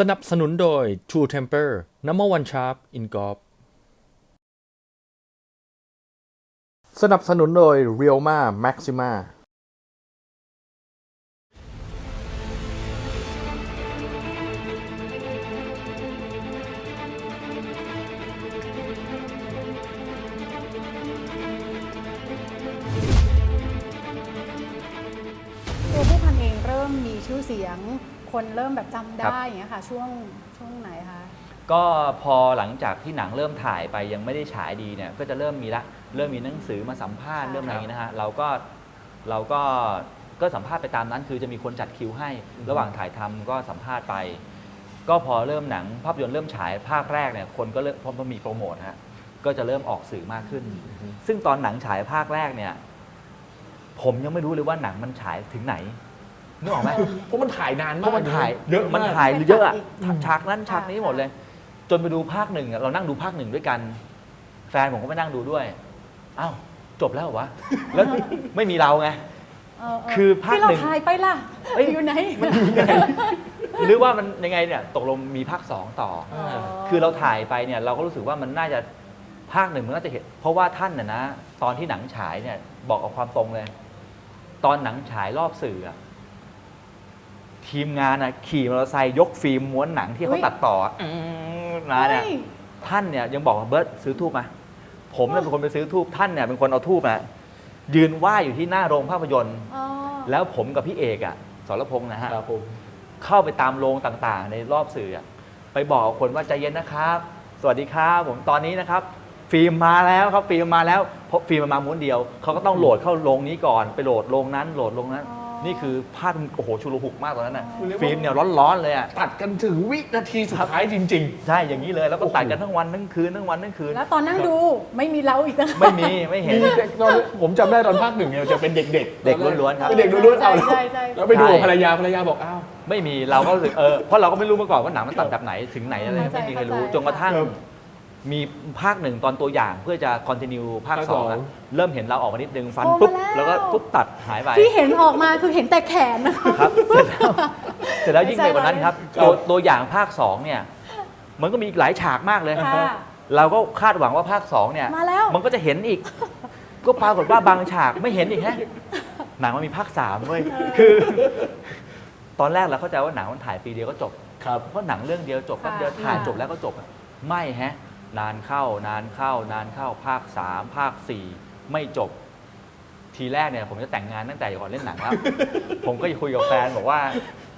สนับสนุนโดย True Temper Number One Sharp in Golf สนับสนุนโดย Realma Maxima ตัวผู้พันเองเริ่มมีชื่อเสียง คนเริ่มแบบจำครับได้อย่างเงี้ยค่ะ ช่วงช่วงไหนคะ ก็พอหลังจากที่หนังเริ่มถ่ายไปยังไม่ได้ฉายดีเนี่ยก็จะเริ่มมีละเริ่มมีหนังสือมาสัมภาษณ์ค่ะ เริ่มอะไรอย่างนี้นะฮะเราก็เราก็ก็สัมภาษณ์ไปตามนั้น คือจะมีคนจัดคิวให้ระหว่างถ่ายทำก็สัมภาษณ์ไป ก็พอเริ่มหนังภาพยนตร์เริ่มฉายภาคแรกเนี่ยคนก็เริ่มพอมันมีโปรโมทฮะก็จะเริ่มออกสื่อมากขึ้น ซึ่งตอนหนังฉายภาคแรกเนี่ย ผมยังไม่รู้เลยว่าหนังมันฉายถึงไหน นึกออกไหมเพราะมันถ่ายนานเพมากราะมันถ่ายเยอะมันมากถ่ายเยอะอะอืมฉากนั้นฉากนี้หมดเลย จนไปดูภาคหนึ่งอะเรานั่งดูภาคหนึ่งด้วยกัน แฟนผมก็ไปนั่งดูด้วยอ้าวจบแล้วเหรอวะแล้วไม่มีเราไงเออเคือภาคที่เราหนึ่งถ่ายไปล่ะเอ้ยอยู่ไหนหรือว่ามันยังไงเนี่ยตกลงมีภาคสองต่ออ๋อคือเราถ่ายไปเนี่ยเราก็รู้สึกว่ามันน่าจะภาคหนึ่งมันน่าจะเห็น เพราะว่าท่านน่ะนะ ตอนที่หนังฉายเนี่ยบอกกับความตรงเลย ตอนหนังฉายรอบสื่ออะ ทีมงานอะขี่มอเตอร์ไซค์ยกฟิล์มม้วนหนังที่เขาตัดต่ออะอืมนะเนี่ยเฮ้ย ท่านเนี่ยยังบอกว่าเบิร์ตซื้อทูบมา ผมเนี่ยเป็นคนไปซื้อทูบท่านเนี่ยเป็นคนเอาทูบมายืนไหว้อยู่ที่หน้าโรงภาพยนตร์ อ๋อ แล้วผมกับพี่เอกอะสรพงษ์นะฮะครับผมเข้าไปตามโรงต่างๆ ในรอบสื่ออะไปบอกคนว่าใจเย็นนะครับ สวัสดีครับผมตอนนี้นะครับ ฟิล์มมาแล้วครับฟิล์มมาแล้วเพราะฟิล์มมันมาม้วนเดียวเขาก็ต้องโหลดเข้าโรงนี้ก่อน ไปโหลดโรงนั้นโหลดโรงนั้น นี่คือภาพมันโอ้โหชุลหุกมากตอนนั้นน่ะฟิล์มเนี่ยร้อนๆเลยอะตัดกันถึงวินาทีสุดท้ายจริง ใช่อย่างนี้เลยแล้วก็โอ้โหตัดกันทั้งวันทั้งคืนทั้งวันทั้งคืนแล้วตอนนั่งดูไม่มีเราอีกนะไม่มีไม่ๆ เห็น มีเด็กตอนผมจำได้ตอนภาคหนึ่งเนี่ยจะเป็นเด็กๆเด็กล้วนๆครับ เป็นเด็กล้วนๆเอาแล้วใช่ใช่ใช่แล้วไปดูกับใช่ภรรยาภรรยาบอกอ้าว ไม่มีเราก็รู้สึกเออเพราะเราก็ไม่รู้มาก่อนว่าหนังมันตัดแบบไหนถึงไหนอะไรเข้าใจไม่มีใครรู้เข้าใจจนกระทั่งครับ มีภาคหนึ่งตอนตัวอย่างเพื่อจะคอนติเนียภาคภาคสองสองอะเริ่มเห็นเราออกมานิดนึงฟันโอ้ปุ๊บมาแล้ว แล้วก็ปุ๊บตัดหายไป ที่เห็นออกมาคือเห็นแต่แขนนะคะ ครับเสร็จแล้วเสร็จแล้วยิ่งไปกว่านั้นครับครับ ตัวตัวอย่างภาคสองเนี่ย มันก็มีอีกหลายฉากมากเลย ค่ะ เราก็คาดหวังว่าภาคสองเนี่ย มาแล้ว มันก็จะเห็นอีก ก็ปรากฏว่าบางฉากไม่เห็นอีกฮะหนังมันมีภาคสามเว้ยคือ ตอนแรกเราเข้าใจว่าหนังมันถ่ายปีเดียวก็จบ ครับ เพราะหนังเรื่องเดียวจบค่ะแป๊บเดียวถ่ายค่ะจบแล้วก็จบอะไม่แฮะ นานเข้านานเข้านานเข้าภาคสามภาคสี่ไม่จบ ทีแรกเนี่ยผมจะแต่งงานตั้งแต่ก่อนเล่นหนังแล้ว ผมก็คุยกับแฟนบอกว่า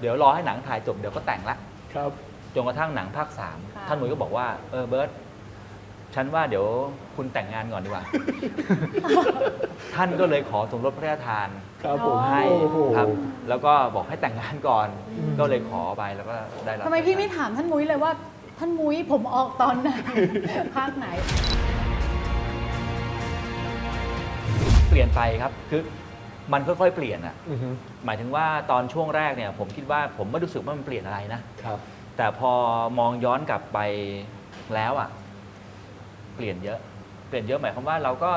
เดี๋ยวรอให้หนังถ่ายจบเดี๋ยวก็แต่งละครับจนกระทั่งหนังภาคสามค่ะท่านมุ้ยก็บอกว่าเออเบิร์ตฉันว่าเดี๋ยวคุณแต่งงานก่อนดีกว่า ท่านก็เลยขอสมรสพระราชทานครับผมอ๋อให้โอ้โหครับ แล้วก็บอกให้แต่งงานก่อน ก็เลยขอไปแล้วก็ได้รับทำไมพี่ไม่ถามท่านมุ้ยเลยว่า ท่านมุ้ยผมออกตอนไหน ภาคไหน เปลี่ยนไปครับคือมันค่อยๆ เปลี่ยนอะอือฮึหมายถึงว่าตอนช่วงแรกเนี่ย ผมคิดว่าผมไม่รู้สึกว่ามันเปลี่ยนอะไรนะ ครับ แต่พอมองย้อนกลับไปแล้วอะเปลี่ยนเยอะ เปลี่ยนเยอะหมายความว่าเราก็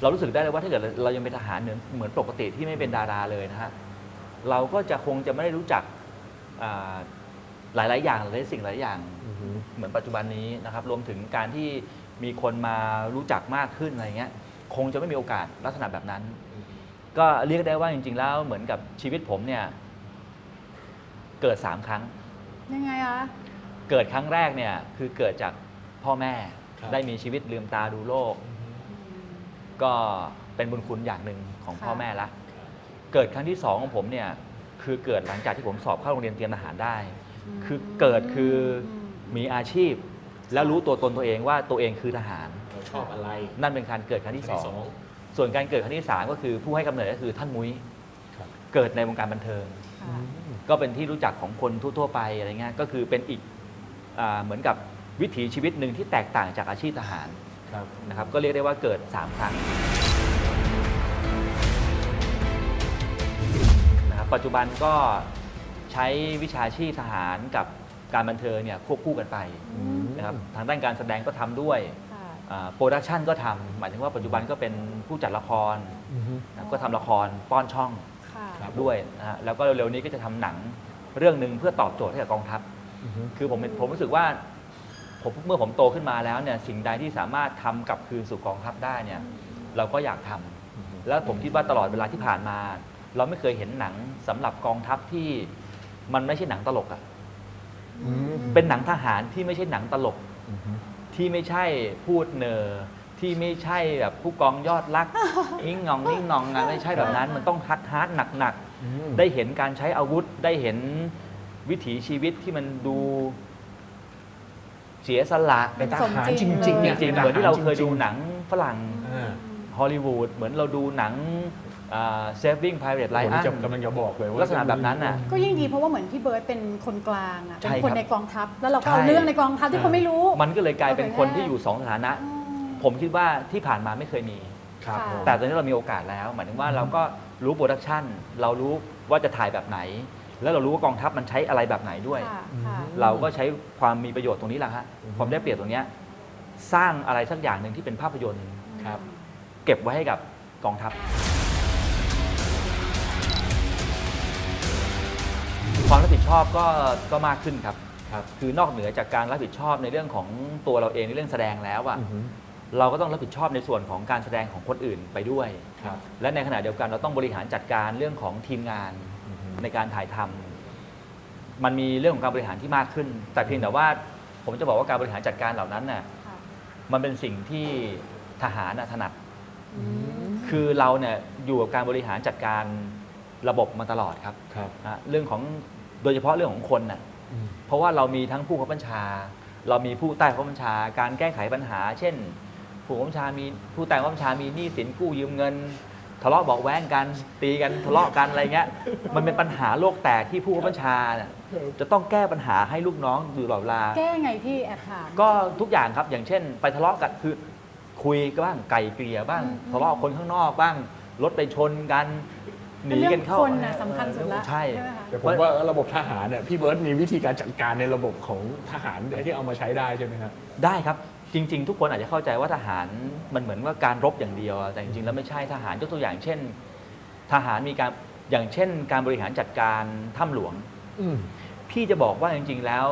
เรารู้สึกได้เลยว่าถ้าเกิดเรายังเป็นทหารเหมือนเหมือนปกติที่ไม่เป็นดาราเลยนะฮะเราก็จะคงจะไม่ได้รู้จักอ่า หลาย ๆ อย่างหลายสิ่งหลายอย่างอือฮึเหมือนปัจจุบันนี้นะครับ รวมถึงการที่มีคนมารู้จักมากขึ้นอะไรเงี้ย คงจะไม่มีโอกาสลักษณะแบบนั้น ก็เรียกได้ว่าจริง ๆ แล้วเหมือนกับชีวิตผมเนี่ย เกิดสามครั้ง ยังไงคะ เกิดครั้งแรกเนี่ยคือเกิดจากพ่อแม่ครับ ได้มีชีวิตลืมตาดูโลก ก็เป็นบุญคุณอย่างหนึ่งของพ่อแม่ละ เกิดครั้งที่สองของผมเนี่ย คือเกิดหลังจากที่ผมสอบเข้าโรงเรียนเตรียมทหารได้ คือเกิดคือมีอาชีพ แล้วรู้ตัวตนตัวเองว่าตัวเองคือทหาร เราชอบอะไรนั่นเป็นการเกิดครั้งที่สองครั้งที่สองส่วนการเกิดครั้งที่สามก็คือผู้ให้กำเนิดก็คือท่านมุ้ยครับ เกิดในวงการบันเทิง ค่ะก็เป็นที่รู้จักของคนทั่วๆไปอะไรเงี้ยก็คือเป็นอีกอาเหมือนกับวิถีชีวิตหนึ่งที่แตกต่างจากอาชีพทหารครับ นะครับก็เรียกได้ว่าเกิด 3 ครั้งนะครับปัจจุบันก็ ใช้วิชาชีพทหารกับการบันเทิงเนี่ยควบคู่กันไปอืมนะครับทางด้านการแสดงก็ทำด้วยค่ะ โปรดักชันก็ทำหมายถึงว่าปัจจุบันก็เป็นผู้จัดละครอือฮึ นะก็ทำละครป้อนช่องค่ะ ครับ ด้วยนะฮะแล้วก็เร็วๆนี้ก็จะทำหนังเรื่องหนึ่งเพื่อตอบโจทย์ให้กับกองทัพคือผมเป็นผมรู้สึกว่าผมเมื่อผมโตขึ้นมาแล้วเนี่ยสิ่งใดที่สามารถทำกลับคืนสู่กองทัพได้เนี่ยเราก็อยากทำแล้วผมคิดว่าตลอดเวลาที่ผ่านมา เราไม่เคยเห็นหนังสำหรับกองทัพที่ มันไม่ใช่หนังตลกอะ่ะเป็นหนังทหารที่ไม่ใช่หนังตลก ที่ไม่ใช่พูดเนอที่ไม่ใช่แบบผู้กองยอดรัก นิ่งงองนิ่งงองอะไม่ใช่แบบนั้น มันต้องฮัดฮาร์ดหนักหนักๆ ได้เห็นการใช้อาวุธได้เห็นวิถีชีวิตที่มันดูเสียสละเป็นทสมหารจริจงริงๆเลยเนี่ยจริงๆเหมือนที่เราเคยดูหนังฝรั่งอ่า ฮอลลีวูดเหมือนเราดูหนังอ่า Saving Private โอ้โห Ryan นี่จะกำลังจะบอกเลยว่าลักษณะแบบนั้นน่ะก็ยิ่งดีเพราะว่าเหมือนพี่เบิร์ตเป็นคนกลางอะใช่เป็นคนครับในกองทัพ แล้วเราก็เอาใช่เรื่องในกองทัพที่คนไม่รู้ มันก็เลยกลายเป็นคนที่อยู่สองสถานะอืมผมคิดว่าที่ผ่านมาไม่เคยมีครับค่ะผมแต่ตอนนี้เรามีโอกาสแล้ว หมายถึงว่าเราก็รู้โปรดักชันเรารู้ว่าจะถ่ายแบบไหน แล้วเรารู้ว่ากองทัพมันใช้อะไรแบบไหนด้วยค่ะค่ะเราก็ใช้ความมีประโยชน์ตรงนี้แหละฮะความได้เปรียบตรงเนี้ยสร้างอะไรสักอย่างหนึ่งที่เป็นภาพยนตร์ครับ เก็บไว้ให้กับกองทัพ ความรับผิดชอบก็ก็มากขึ้นครับครับ คือนอกเหนือจากการรับผิดชอบในเรื่องของตัวเราเองในเรื่องแสดงแล้วอะอือฮึเราก็ต้องรับผิดชอบในส่วนของการแสดงของคนอื่นไปด้วย ครับ และในขณะเดียวกันเราต้องบริหารจัดการเรื่องของทีมงานอือฮึในการถ่ายทำมันมีเรื่องของการบริหารที่มากขึ้น แต่เพียงแต่ว่าผมจะบอกว่าการบริหารจัดการเหล่านั้นน่ะค่ะ มันเป็นสิ่งที่ทหารน่ะถนัดอืม คือเราเนี่ยอยู่กับการบริหารจัดการระบบมาตลอดครับครับนะเรื่องของโดยเฉพาะเรื่องของคนน่ะอืมเพราะว่าเรามีทั้งผู้บังคับบัญชา เรามีผู้ใต้บังคับบัญชา การแก้ไขปัญหา เช่น ผู้บังคับบัญชามีผู้ใต้บังคับบัญชามีหนี้สินกู้ยืมเงิน ทะเลาะเบอกแว้งกันตีกันทะเลาะกันอะไรเงี้ยมันเป็นปัญหาโลกแตกที่ผู้บังคับบัญชาเนี่ยจะต้องแก้ปัญหาให้ลูกน้องอยู่ตลอดเวลาแก้ไงพี่แอบถามก็ทุกอย่างครับอย่างเช่น ไปทะเลาะกันคือ คุยกันบ้างไก่เกลี่ยบ้างอืมทะเลาะกับคนข้างนอกบ้างรถไปชนกันหนีกันเข้าเป็นเรื่องคนน่ะสำคัญสุดละใช่ไหมคะแต่ผมว่าระบบทหารเนี่ยพี่เบิร์ตมีวิธีการจัดการในระบบของทหารที่เอามาใช้ได้ใช่ไหมครับได้ครับจริง ๆ ทุกคนอาจจะเข้าใจว่าทหารมันเหมือนว่าการรบอย่างเดียวอะแต่จริงๆแล้วไม่ใช่ทหารยกตัวอย่างเช่น ทหารมีการอย่างเช่น การบริหารจัดการถ้ำหลวงอืมพี่จะบอกว่าจริง ๆแล้ว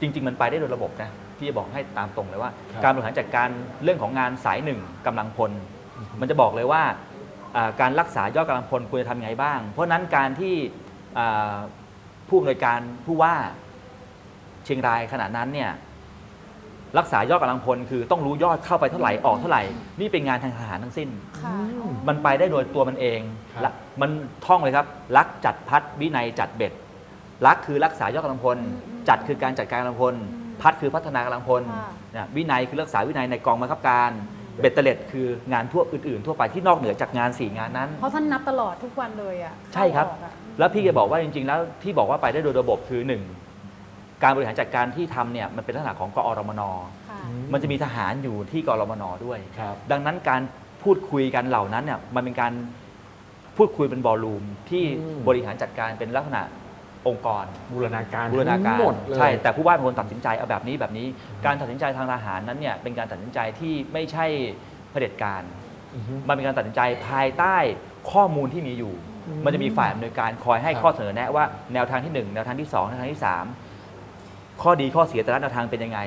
จริง ๆ มันไปได้โดยระบบนะ พี่จะบอกให้ตามตรงเลยว่า ครับ การบริหารจัดการเรื่องของงานสายหนึ่งกำลังพล มันจะบอกเลยว่าอ่าการรักษายอดกำลังพลควรจะทำยังไงบ้าง เพราะฉะนั้นการที่อ่าผู้อำนวยการผู้ว่าเชียงรายขณะนั้นเนี่ยรักษายอดกำลังพลคือต้องรู้ยอดเข้าไปเท่าไหร่ออกเท่าไหร่นี่เป็นงานทางทหารทั้งสิ้น ค่ะ มันไปได้โดยตัวมันเองครับละมันท่องเลยครับ รักจัดพัดวินัยจัดเบ็ด รักคือรักษายอดกำลังพลจัดคือการจัดการกำลังพล พัดคือพัฒนากำลังพลค่ะนะวินัยคือรักษาวินัยในกองบังคับการ เบ็ดเตล็ดคืองานทั่วอื่นๆ ทั่วไปที่นอกเหนือจากงานสี่งานนั้น เพราะท่านนับตลอดทุกวันเลยอะใช่ครับ เข้าออกอะแล้วพี่จะบอกว่าจริงๆ แล้วที่บอกว่าไปได้โดยระบบคือหนึ่งการบริหารจัดการที่ทำเนี่ยมันเป็นลักษณะของกอรมน ค่ะ มันจะมีทหารอยู่ที่กรมนด้วย ครับ ดังนั้นการพูดคุยกันเหล่านั้นเนี่ยมันเป็นการพูดคุยเป็นบอลลูมที่อืม บริหารจัดการเป็นลักษณะ องค์กร บูรณาการบูรณาการทั้งหมดเลย ใช่แต่ผู้ว่าเป็นคนตัดสินใจเอาแบบนี้แบบนี้ การตัดสินใจทางทหารนั้นเนี่ยเป็นการตัดสินใจที่ไม่ใช่เผด็จการ อือฮึ มันเป็นการตัดสินใจภายใต้ข้อมูลที่มีอยู่ อืมมันจะมีฝ่ายอำนวยการคอยให้ครับ ข้อเสนอแนะว่าแนวทางที่หนึ่งแนวทางที่สองแนวทางที่สามข้อดีข้อเสียแต่ละแนวทางเป็นยังไง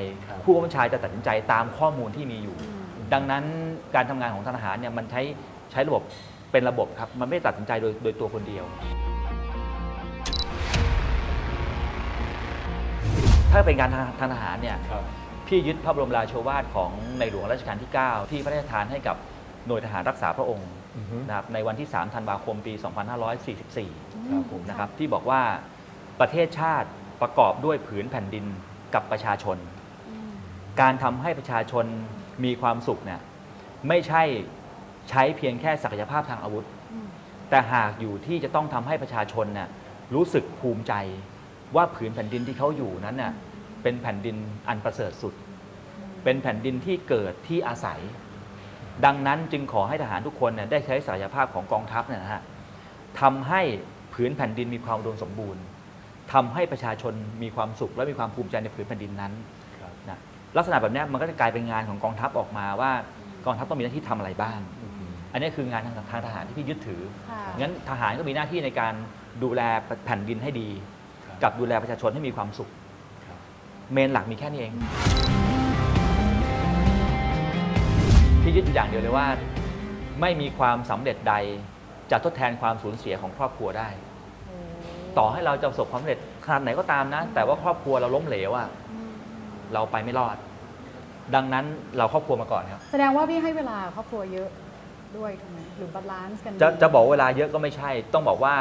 ผู้บัญชาจะตัดสินใจตามข้อมูลที่มีอยู่ ดังนั้นการทำงานของทหารเนี่ยมันใช้ใช้ระบบเป็นระบบครับ มันไม่ได้ตัดสินใจโดยโดยตัวคนเดียว ถ้าเป็นการทางทางทหารเนี่ยครับ พี่ยึดพระบรมราโชวาทของในหลวงรัชกาลที่ 9 ที่พระราชทานให้กับหน่วยทหารรักษาพระองค์อือฮึ นะครับในวันที่ 3 ธันวาคมปี 2544ครับผม นะครับที่บอกว่าประเทศชาติประกอบด้วยผืนแผ่นดินกับประชาชนการทำให้ประชาชนมีความสุขเนี่ยไม่ใช่ใช้เพียงแค่ศักยภาพทางอาวุธ อืมแต่หากอยู่ที่จะต้องทำให้ประชาชนน่ะรู้สึกภูมิใจ ว่าผืนแผ่นดินที่เขาอยู่นั้นน่ะเป็นแผ่นดินอันประเสริฐสุด เป็นแผ่นดินที่เกิดที่อาศัย ดังนั้นจึงขอให้ทหารทุกคนเนี่ยได้ใช้ศักยภาพของกองทัพเนี่ยนะฮะทำให้ผืนแผ่นดินมีความอุดมสมบูรณ์ทำให้ประชาชนมีความสุขและมีความภูมิใจในผืนแผ่นดินนั้นครับนะลักษณะแบบเนี้ยมันก็จะกลายเป็นงานของกองทัพออกมาว่ากองทัพต้องมีหน้าที่ทำอะไรบ้างอือฮึอันนี้คืองานทางทางทหารที่พี่ยึดถือค่ะงั้นทหารก็มีหน้าที่ในการดูแลแผ่นดินให้ดี กับดูแลประชาชนให้มีความสุข เมนหลักมีแค่นี้เองพี่ยึดอยู่อย่างเดียวเลยว่า ไม่มีความสำเร็จใดจะทดแทนความสูญเสียของครอบครัวได้ ต่อให้เราจะประสบความสำเร็จขนาดไหนก็ตามนะ แต่ว่าครอบครัวเราล้มเหลวอะเราไปไม่รอด ดังนั้นเราครอบครัวมาก่อนครับ แสดงว่าพี่ให้เวลาครอบครัวเยอะด้วยถูกไหมหรือบาลานซ์กันจะดีจะบอกว่าเวลาเยอะก็ไม่ใช่ ต้องบอกว่า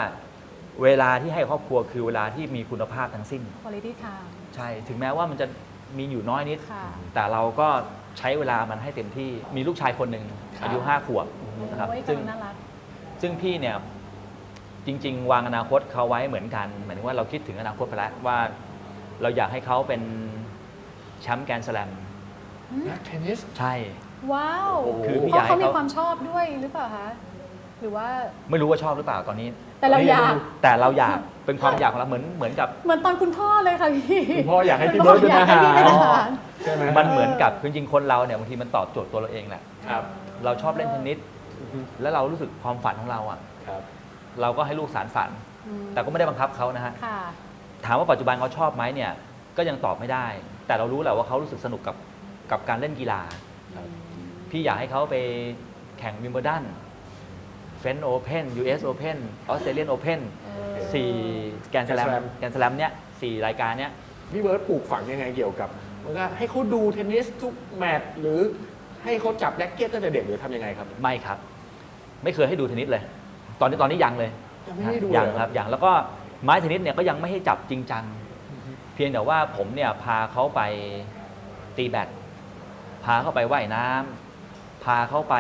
เวลาที่ให้ครอบครัวคือเวลาที่มีคุณภาพทั้งสิ้น quality time ใช่ ถึงแม้ว่ามันจะมีอยู่น้อยนิด ค่ะ แต่เราก็ใช้เวลามันให้เต็มที่ มีลูกชายคนหนึ่งครับ อายุห้าขวบนะครับ โอ้ยซึ่งกำลังน่ารัก ซึ่งพี่เนี่ยจริง ๆ วางอนาคตเขาไว้เหมือนกัน หมายถึงว่าเราคิดถึงอนาคตไปแล้วว่า เราอยากให้เขาเป็นแชมป์แกรนด์สแลม นักเทนนิส ใช่ ว้าวโอ้โห คือพี่เพอยากราะเขาให้มีเขาความชอบด้วยหรือเปล่าคะ หรือว่า ไม่รู้ว่าชอบหรือเปล่าตอนนี้แต่เราอยากแต่เราอยากเป็นความอยากของเราเหมือนเหมือนกับ เหมือนตอนคุณพ่อเลยค่ะพี่คุณพ่ออยากให้พี่คุณเบิร์ตเป็นอยาทกให้หารพี่เป็นทหาร ใช่ไหมมันเหมือนกับจริงๆคนเราเนี่ยบางทีมันตอบโจทย์ตัวเราเองแหละครับเราชอบเล่นเทนนิสแล้วเรารู้สึกความฝันของเราอะ ครับ เราก็ให้ลูกสารฝัน อืมแต่ก็ไม่ได้บังคับเขานะฮะค่ะ ถามว่าปัจจุบันเขาชอบไหมเนี่ยก็ยังตอบไม่ได้ แต่เรารู้แหละว่าเขารู้สึกสนุกกับกับการเล่นกีฬาครับพี่อยากให้เขาไปแข่งวิมเบลดัน เฟนโอเพน US Open ออสเตรเลียนโอเพนเออสี่แกรนด์สแลม Grand Slam แกรนด์สแลมเนี่ยสี่รายการเนี้ยพี่เบิร์ตปลูกฝังยังไงเกี่ยวกับมันก็ให้เขาดูเทนนิสทุกแมตช์หรือให้เขาจับแร็กเก็ตตั้งแต่เด็กหรือทำยังไงครับ ไม่ครับ ไม่เคยให้ดูเทนนิสเลย ตอนนี้ตอนนี้ยังเลยยังไม่ให้ดูยังเลยเหรอครับยังแล้วก็ไม้เทนนิสเนี่ยก็ยังไม่ให้จับจริงจังเพียงแต่ว่าผมเนี่ยพาเขาไปตีแบดพาเขาไปว่ายน้ำพาเขาไป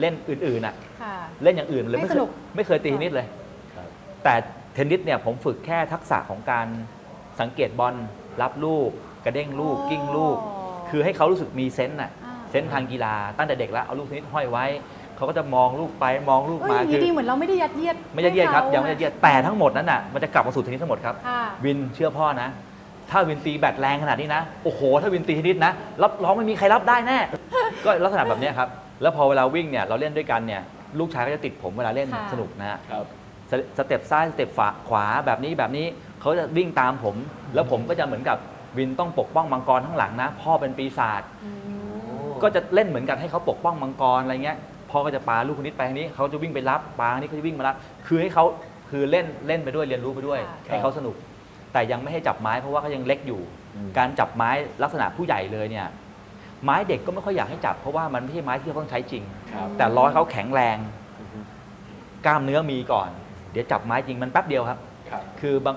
เล่นอื่นๆอะค่ะ เล่นอย่างอื่นเลยให้ไม่เคสยนุก ไม่เคยตีเทนนิสเลย ครับ แต่เทนนิสเนี่ยผมฝึกแค่ทักษะของการสังเกตบอลรับลูก กระเด้งลูกอ๋อกิ้งลูก คือให้เขารู้สึกมีเซนส์น่ะอ่า เซนส์ทางกีฬาตั้งแต่เด็กแล้วเอาลูกเทนนิสห้อยไว้ เขาก็จะมองลูกไปมองลูกเอ้ยมาอย่างคืนี้อดีเหมือนเราไม่ได้ยัดเยียดไม่ยัดเยียดครับให้ขายังไม่ยัดเยียดแต่ทั้งหมดนั้นน่ะมันจะกลับมาสู่เทนนิสทั้งหมดครับ ค่ะ วินเชื่อพ่อนะ ถ้าวินตีแบตแรงขนาดนี้นะ โอ้โห ถ้าวินตีเทนนิสนะ รับรองไม่มีใครรับได้แน่ ก็ลักษณะแบบเนี้ยครับ แล้วพอเวลาวิ่งเนี่ยเราเล่นด้วยกันเนี่ยลูกชายก็จะติดผมเวลาเล่นค่ะ สนุกนะฮะครับ สเตสเต็ปซ้ายสเต็ปฝาขวาแบบนี้แบบนี้เขาจะวิ่งตามผม แล้วผมก็จะเหมือนกับวินต้องปกป้องมังกรข้างหลังนะ พ่อเป็นปีศาจอืม ก็จะเล่นเหมือนกันให้เขาปกป้องมังกรอะไรเงี้ยพ่อก็จะปาลูกคนนี้ไปทางนี้เขาจะวิ่งไปรับปาอันนี้เขาจะวิ่งมารับคือให้เขาคือเล่นเล่นไปด้วยเรียนรู้ไปด้วย ค่ะ ให้เขาสนุก แต่ยังไม่ให้จับไม้เพราะว่าเขายังเล็กอยู่ อืม การจับไม้ลักษณะผู้ใหญ่เลยเนี่ย ไม้เด็กก็ไม่ค่อยอยากให้จับ เพราะว่ามันไม่ใช่ไม้ที่เขาต้องใช้จริง ครับแต่ร้อยเขาแข็งแรง อือฮึกล้ามเนื้อมีก่อน เดี๋ยวจับไม้จริงมันแป๊บเดียวครับ ครับคือบาง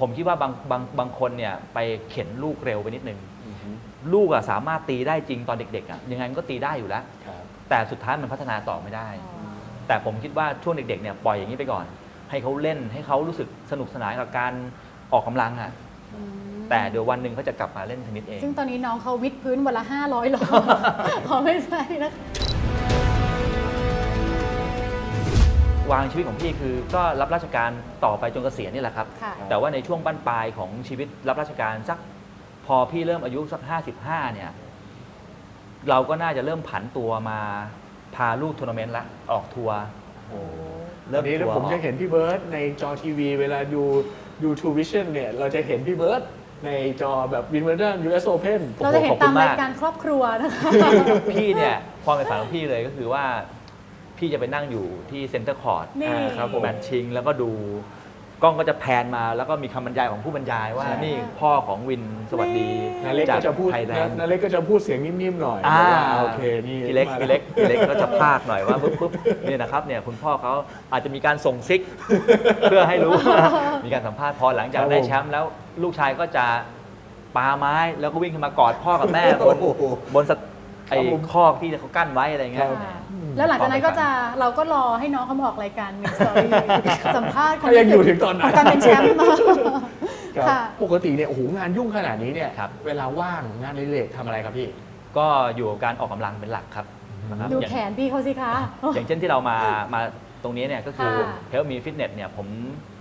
ผมคิดว่าบางบางบางคนเนี่ยไปเข็นลูกเร็วไปนิดนึง อือฮึลูกอะสามารถตีได้จริงตอนเด็กๆอะยังไงมันก็ตีได้อยู่แล้ว ครับแต่สุดท้ายมันพัฒนาต่อไม่ได้อ๋อแต่ผมคิดว่าช่วงเด็กๆเนี่ยปล่อยอย่างนี้ไปก่อน ให้เขาเล่นให้เขารู้สึกสนุกสนานกับการออกกำลังอะ อืม แต่เดี๋ยววันหนึ่งเขาจะกลับมาเล่นเทนนิสเอง ซึ่งตอนนี้น้องเขาวิดพื้นวันละ 500โลพอไม่ใช่นะคะวางชีวิตของพี่คือก็รับราชการต่อไปจนเกษียณนี่แหละครับ ค่ะ แต่ว่าในช่วงบั้นปลายของชีวิตรับราชการสักพอพี่เริ่มอายุสักห้าสิบห้าเนี่ย เราก็น่าจะเริ่มผันตัวมาพาลูกทัวร์นาเมนต์ละออกทัวร์ โอ้เริ่ตอมนนี้ทัวร์ผมจะเห็นพี่เบิร์ตในจอทีวี เวลาดูดูทูวิชั่นเนี่ย เราจะเห็นพี่เบิร์ต ในจอแบบวินเวอร์ดันยูเอสโอเพนเราจะเห็นขอบคุตามณมากรายการครอบครัวนะคะพี่เนี่ยความเป็นฝันของพี่เลยก็คือว่า พี่จะไปนั่งอยู่ที่เซ็นเตอร์คอร์ดนี่ครับผมแมตช์ชิงแล้วก็ดูกล้องก็จะแพนมาแล้วก็มีคำบรรยายของผู้บรรยายว่าใช่นี่พ่อของวินสวัสดีนาเล็กจาก็จะพูดไทยแลนด์นาเล็กก็จะพูดเสียงนิ่มๆหน่อยอ่าว่าโอเคนี่พี่เล็กมาพี่เล็กพี่เล็กก็จะพากหน่อยว่าปุ๊บปุ๊บเนี่ยนะครับเนี่ยคุณพ่อเขาอาจจะมีการส่งซิก เพื่อให้รู้มีการสัมภาษณ์พอหลังจากได้แชมป์แล้ว ลูกชายก็จะปาไม้แล้วก็วิ่งขึ้นมากอดพ่อกับแม่บนโอ้โห บนสะไอ้คอกที่เขากั้นไว้อะไรเงี้ย ค่ะแล้วหลังจากนั้นก็จะเราก็รอให้น้องเขามาออกรายการมิสตอรี่สัมภาษณ์ถ้ายังอยู่ถึงตอนขนั้องนการเป็นแชมป์ครับค่ะ ปกติเนี่ยโอ้โหงานยุ่งขนาดนี้เนี่ยครับ เวลาว่างงานอดิเรกทำอะไรครับพี่ ก็อยู่กับการออกกำลังเป็นหลักครับนะครับดูอย่าง แขนพี่เขาสิคะ อย่างเช่นที่เรามามาตรงนี้เนี่ยก็คือค่ะ เฮลมีฟิตเนสเนี่ยผม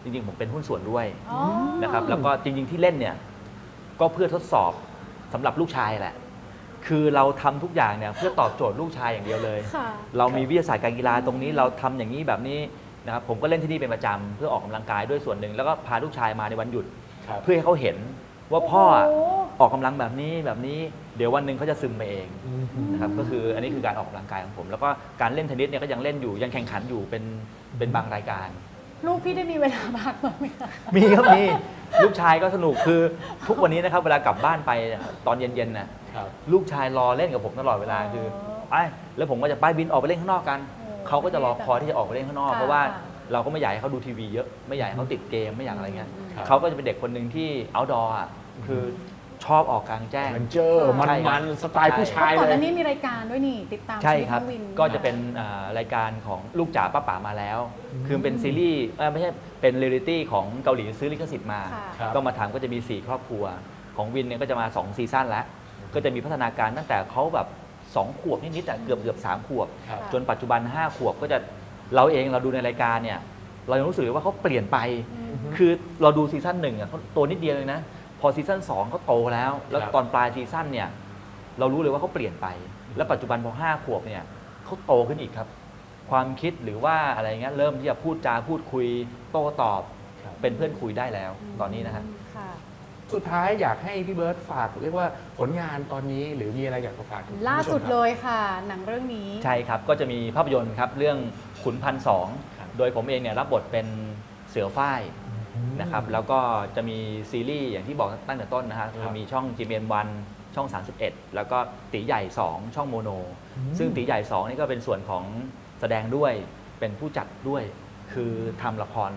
จริงๆ ผมเป็นหุ้นส่วนด้วยอ๋อ นะครับแล้วก็จริงๆที่เล่นเนี่ยก็เพื่อทดสอบสำหรับลูกชายแหละ คือเราทำทุกอย่างเนี่ยเพื่อตอบโจทย์ลูกชายอย่างเดียวเลย ค่ะ เรามีวิทยาศาสตร์การกีฬาตรงนี้เราทำอย่างนี้แบบนี้นะครับผมก็เล่นที่นี่เป็นประจำเพื่อออกกำลังกายด้วยส่วนหนึ่ง แล้วก็พาลูกชายมาในวันหยุด ครับ เพื่อให้เขาเห็นว่าพ่ออะโโห ออกกำลังแบบนี้แบบนี้ เดี๋ยววันหนึ่งเขาจะซึมไปเองนะครับก็คืออันนี้คือการออกกำลังกายของผม แล้วก็การเล่นเทนนิสเนี่ยก็ยังเล่นอยู่ยังแข่งขันอยู่เป็นเป็นบางรายการ ลูกพี่ได้มีเวลาพักบ้างไหมคะ มีครับมีลูกชายก็สนุกคือทุกวันนี้นะครับ เวลากลับบ้านไปเนี่ยตอนเย็นๆน่ะครับลูกชายรอเล่นกับผมตลอดเวลาคือไปแล้วผมก็จะไปบินออกไปเล่นข้างนอกกันเขาก็จะรอคอยที่จะออกไปเล่นข้างนอกค่ะเพราะว่าค่ะเราก็ไม่อยากให้เขาดูทีวีเยอะไม่อยากให้เขาติดเกมไม่อยากอะไรเงี้ยอืมครับเขาก็จะเป็นเด็กคนหนึ่งที่ outdoor อะคือ ชอบออกกลางแจ้งมันเจอมันใช่ครับ มันสไตล์ผู้ชายก่อนเลหยน้านี้มีรายการด้วยนี่ติดตามใช่ชีวิตครับ น้องวิน ก็จะเป็นอ่ารายการของลูกจ๋าป้าป๋ามาแล้ว คือเป็นซีรีส์เอ้ยไม่ใช่เป็นเรียลิตี้ของเกาหลีซื้อลิขสิทธิ์มา ค่ะครับ ก็มาทำก็จะมี 4 ครอบครัว ของวินเนี่ยก็จะมา 2 ซีซั่นแล้ว ก็จะมีพัฒนาการตั้งแต่เขาแบบ 2 ขวบนิดๆอะเกือบเกือบสามขวบ ครับ จนปัจจุบัน 5 ขวบก็จะเราเองเราดูในรายการเนี่ย เรายังรู้สึกเลยว่าเขาเปลี่ยนไป อืม คือเราดูซีซั่นหนึ่งอะเขาตัวนิดเดียวเองนะ พอซีซั่นสองเขาโตแล้ว แล้วครับตอนปลายซีซั่นเนี่ยเรารู้เลยว่าเขาเปลี่ยนไป แล้วปัจจุบันพอห้าขวบเนี่ยเขาโตขึ้นอีกครับ ความคิดหรือว่าอะไรเงี้ยเริ่มที่จะพูดจาพูดคุยโต้ตอบครับเป็นเพื่อนคุยได้แล้วตอนนี้นะฮะค่ะสุดท้ายอยากให้พี่เบิร์ตฝากเรียกว่าผลงานตอนนี้หรือมีอะไรอยากจะฝากถึงล่าสุดคุณผู้ชมครับเลยค่ะหนังเรื่องนี้ ใช่ครับก็จะมีภาพยนตร์ครับเรื่องขุนพันสองครับโดยผมเองเนี่ยรับบทเป็นเสือฝ้าย นะครับแล้วก็จะมีซีรีส์อย่างที่บอกตั้งแต่ต้นนะฮะครับคือมีช่อง g m วันช่อง 31 แล้วก็ตีใหญ่ 2 ช่องโมโนอืมซึ่งตีใหญ่ 2 นี่ก็เป็นส่วนของแสดงด้วยเป็นผู้จัดด้วย คือทำละคร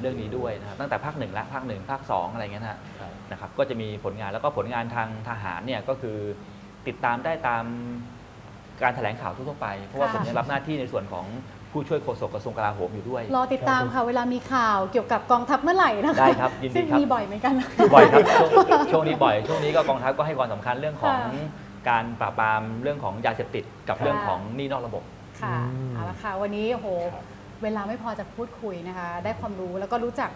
เรื่องนี้ด้วยนะครับตั้งแต่ภาคหนึ่งและภาคหนึ่งภาคสองอะไรเงี้ยนะฮะครับนะครับก็จะมีผลงานแล้วก็ผลงานทางทหารเนี่ยก็คือติดตามได้ตามการแถลงข่าวทั่วๆไป เพราะว่าค่ะผมยังรับหน้าที่ในส่วนของ ผู้ช่วยโฆษกกระทรวงกลาโหมอยู่ด้วย รอติดตามค่ะ เวลามีข่าวเกี่ยวกับกองทัพเมื่อไหร่นะคะได้ครับยินดีซึ่งครับมีบ่อยเหมือนกันนะบ่อยครับช่วงช่วงนี้บ่อย ช่วงนี้ก็กองทัพก็ให้ความสำคัญเรื่องของค่ะการปราบปรามเรื่องของยาเสพติดกับค่ะ เรื่องของหนี้นอกระบบ ค่ะอืม เอาละค่ะ วันนี้โอ้โหครับเวลาไม่พอจะพูดคุยนะคะ ได้ความรู้แล้วก็รู้จัก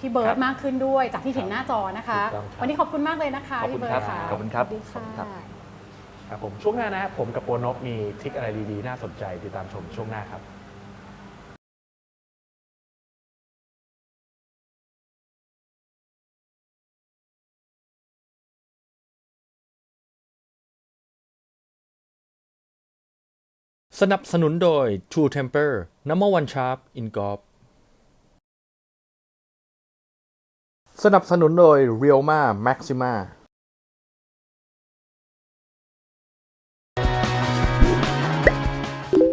พี่เบิคร์รัตบมากขึ้นด้วย จากที่เห็นหน้าจอนะคะ ถูกต้องครับ วันนี้ขอบคุณมากเลยนะคะขอบคุณพี่เบิร์ตครับค่ะขอบคุณครับสวัสดีขอบคุณครับค่ะครับผมช่วงหน้านะผมกับโปรนกมีทริคอะไรดีๆ น่าสนใจติดตามชมช่วงหน้าครับ สนับสนุนโดย True Temper Number One Sharp in Golf สนับสนุนโดย Realma Maxima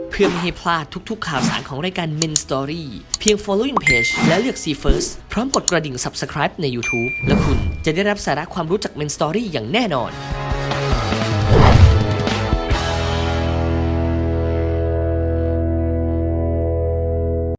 เพื่อไม่ให้พลาดทุกๆข่าวสารของรายการ Men Story เพียง following page และเลือก See First พร้อมกดกระดิ่ง subscribe ใน YouTube และคุณจะได้รับสาระความรู้จาก Men Story อย่างแน่นอน